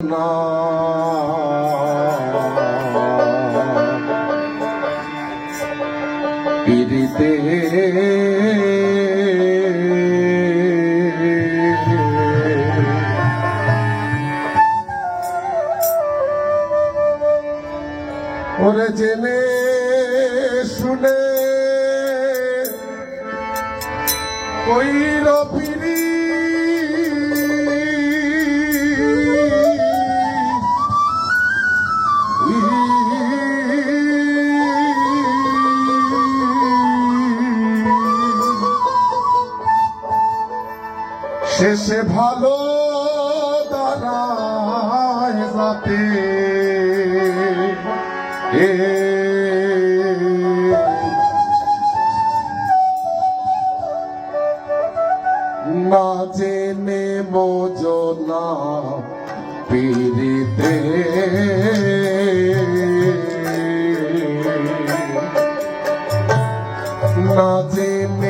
না পিড়িতে ওরে জেনে শুনে কইর পিড়ি শেষে ভালো দাঁড়ায় এ না জেনে মোজনা পীড়িতে। না জেনে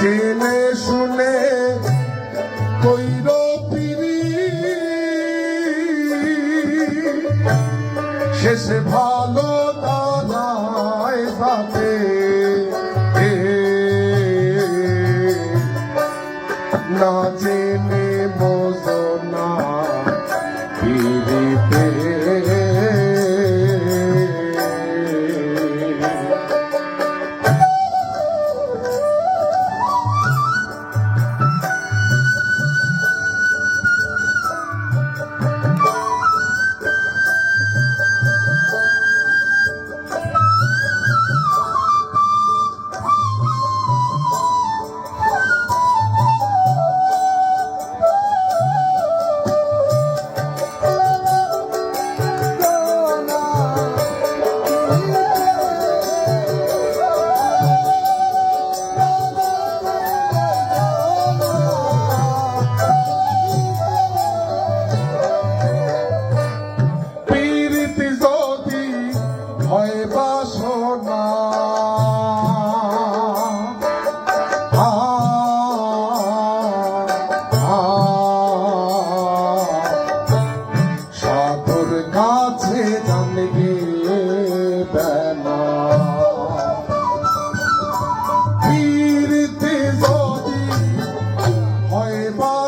জেনে শুনে কইর পিরি। শেষে ভালো Oh.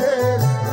ser